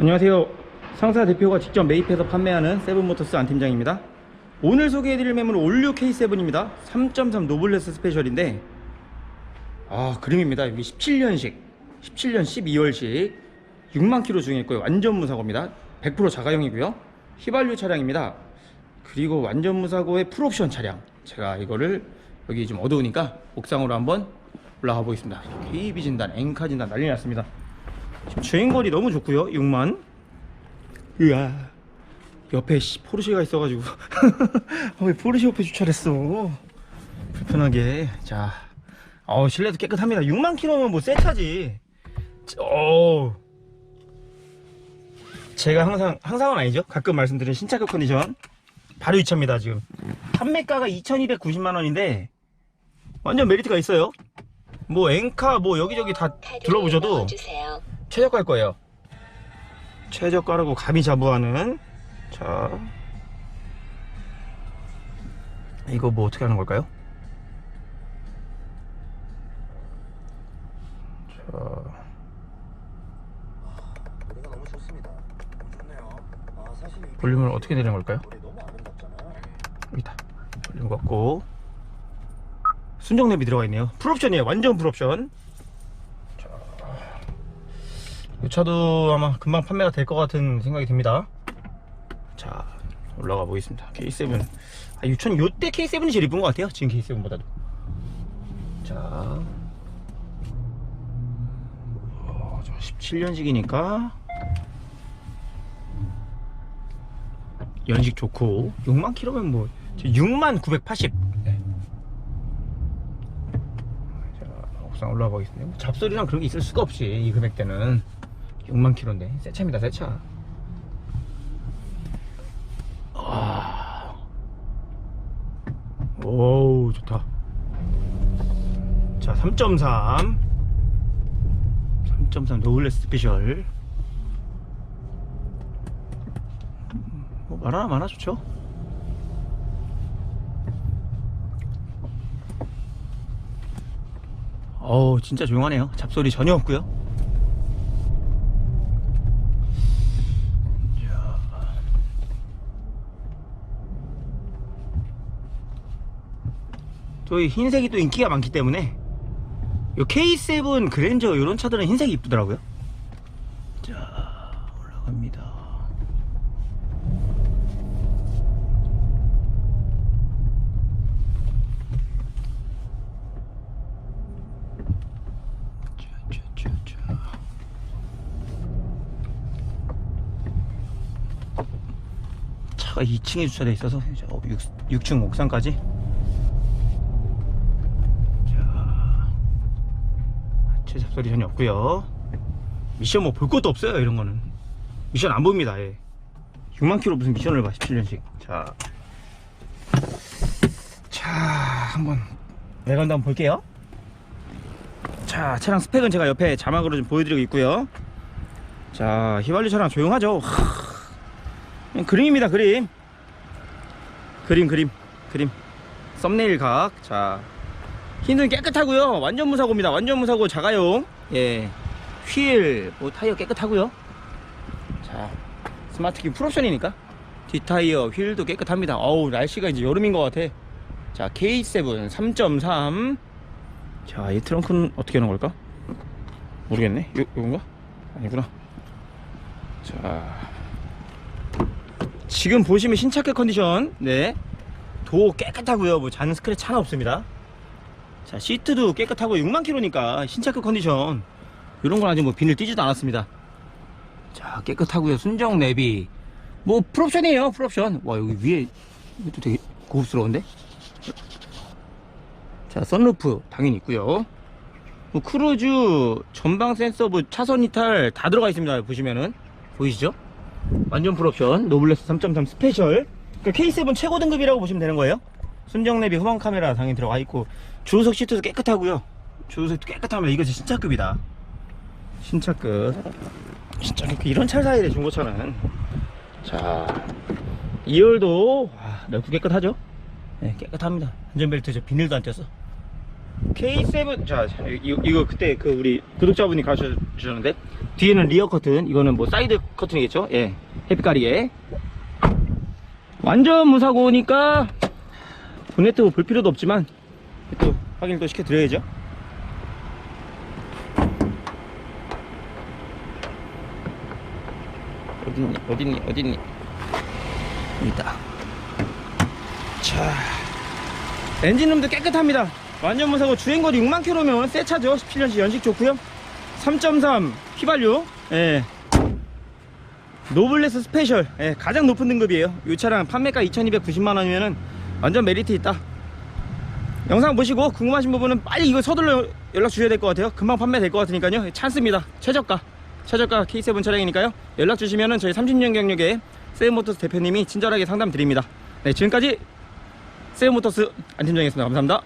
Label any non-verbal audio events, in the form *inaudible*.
안녕하세요. 상사 대표가 직접 매입해서 판매하는 세븐모터스 안 팀장입니다. 오늘 소개해드릴 매물은 올류 K7입니다. 3.3 노블레스 스페셜인데 아 그림입니다. 여기 17년식, 17년 12월식 6만 킬로 중에 있고요. 완전 무사고입니다. 100% 자가용이고요. 휘발유 차량입니다. 그리고 완전 무사고의 풀옵션 차량. 제가 이거를 여기 좀 어두우니까 옥상으로 한번 올라가 보겠습니다. KB 진단, 엔카 진단 난리 났습니다. 지금 주행거리 너무 좋고요 6만. 으아 옆에 씨, 포르쉐가 있어가지고. 아, *laughs* 왜 포르쉐 옆에 주차했어? 불편하게. 자 어, 실내도 깨끗합니다. 6만 킬로면 뭐 새 차지. 어 제가 항상 항상은 아니죠. 가끔 말씀드린 신차급 컨디션. 바로 이 차입니다 지금. 판매가가 2290만 원인데 완전 메리트가 있어요. 뭐 엔카 뭐 여기저기 다 둘러보셔도. 최저가일 거예요. 최저가라고 감히 자부하는 자 이거 뭐 어떻게 하는 걸까요? 자 볼륨을 어떻게 내리는 걸까요? 여기다 볼륨 갖고 순정 랩이 들어가 있네요. 풀옵션이에요. 완전 풀옵션. 자, 이 차도 아마 금방 판매가 될 것 같은 생각이 듭니다. 자, 올라가 보겠습니다. K7. 아, 6천 요때 K7이 제일 이쁜 것 같아요. 지금 K7보다도. 자, 어, 17년식이니까 연식 좋고 6만 킬로면 뭐 6만 980 네. 자 옥상 올라가 보겠습니다 뭐 잡소리랑 그런 게 있을 수가 없이 이 금액대는 6만 킬로인데. 새 차입니다 새차. 아. 오우 좋다. 자 3.3 3.3 노블레스 스페셜. 뭐 말하나 많아 좋죠? 어우 진짜 조용하네요. 잡소리 전혀 없고요 저희 흰색이 또 인기가 많기 때문에 요 K7 그랜저 이런 차들은 흰색이 이쁘더라고요. 자 올라갑니다. 차가 2층에 주차되어 있어서 이제 6, 층 옥상까지 잡소리 전혀 없고요. 미션 뭐 볼 것도 없어요 이런 거는. 미션 안 보입니다 예. 6만 킬로 무슨 미션을 봐 17년씩. 자, 자 한번 외관도 한번 볼게요. 자 차량 스펙은 제가 옆에 자막으로 좀 보여드리고 있고요. 자 휘발유 차량 조용하죠? 하, 그림입니다 그림. 그림 그림 그림. 썸네일 각자 흰눈 깨끗하고요 완전 무사고입니다 완전 무사고 자가용 예휠 뭐 타이어 깨끗하고요 자 스마트키 풀옵션이니까 뒷타이어 휠도 깨끗합니다 어우 날씨가 이제 여름인 것 같아 자 K7 3.3 자, 이 트렁크는 어떻게 하는 걸까? 모르겠네. 요, 요건가? 아니구나. 자. 지금 보시면 신차급 컨디션. 네. 도 깨끗하고요. 뭐 잔 스크래치 하나 없습니다. 자, 시트도 깨끗하고 6만 킬로니까 신차급 컨디션. 이런 건 아직 뭐 비닐 띄지도 않았습니다. 자, 깨끗하고요. 순정 내비. 뭐 풀옵션이에요. 풀옵션. 와, 여기 위에 이것도 되게 고급스러운데? 자, 썬루프 당연히 있고요. 뭐 크루즈, 전방 센서, 뭐 차선 이탈 다 들어가 있습니다. 보시면은 보이시죠? 완전 풀옵션 노블레스 3.3 스페셜. 그 K7 최고 등급이라고 보시면 되는 거예요. 순정 내비 후방 카메라 당연히 들어가 있고 주유석 시트도 깨끗하고요. 주유석도 깨끗하면 이것이 신차급이다. 신차급. 신차급 이런 차를 사야 돼 중고차는. 자, 2열도 와, 넓고 깨끗하죠? 네, 깨끗합니다. 안전벨트 저 비닐도 안 꼈어. K7 자 이거, 이거 그때 그 우리 구독자분이 가르쳐 주셨는데 뒤에는 리어 커튼 이거는 뭐 사이드 커튼이겠죠 예 햇빛 가리개 완전 무사고니까 보네트 볼 필요도 없지만 또 확인을 또 시켜드려야죠. 어딨니 어딨니 어딨니? 있다. 자 엔진룸도 깨끗합니다. 완전 무사고 주행거리 6만 킬로면 새 차죠. 17년식 연식 좋고요. 3.3 휘발유 예. 노블레스 스페셜 예, 가장 높은 등급이에요. 이 차량 판매가 2290만원이면 완전 메리트 있다 영상 보시고 궁금하신 부분은 빨리 이거 서둘러 연락 주셔야 될 것 같아요. 금방 판매될 것 같으니까요. 찬스입니다. 최저가 최저가 K7 차량이니까요. 연락 주시면 저희 30년 경력의 세이모터스 대표님이 친절하게 상담 드립니다. 네 지금까지 세이모터스 안팀장이었습니다. 감사합니다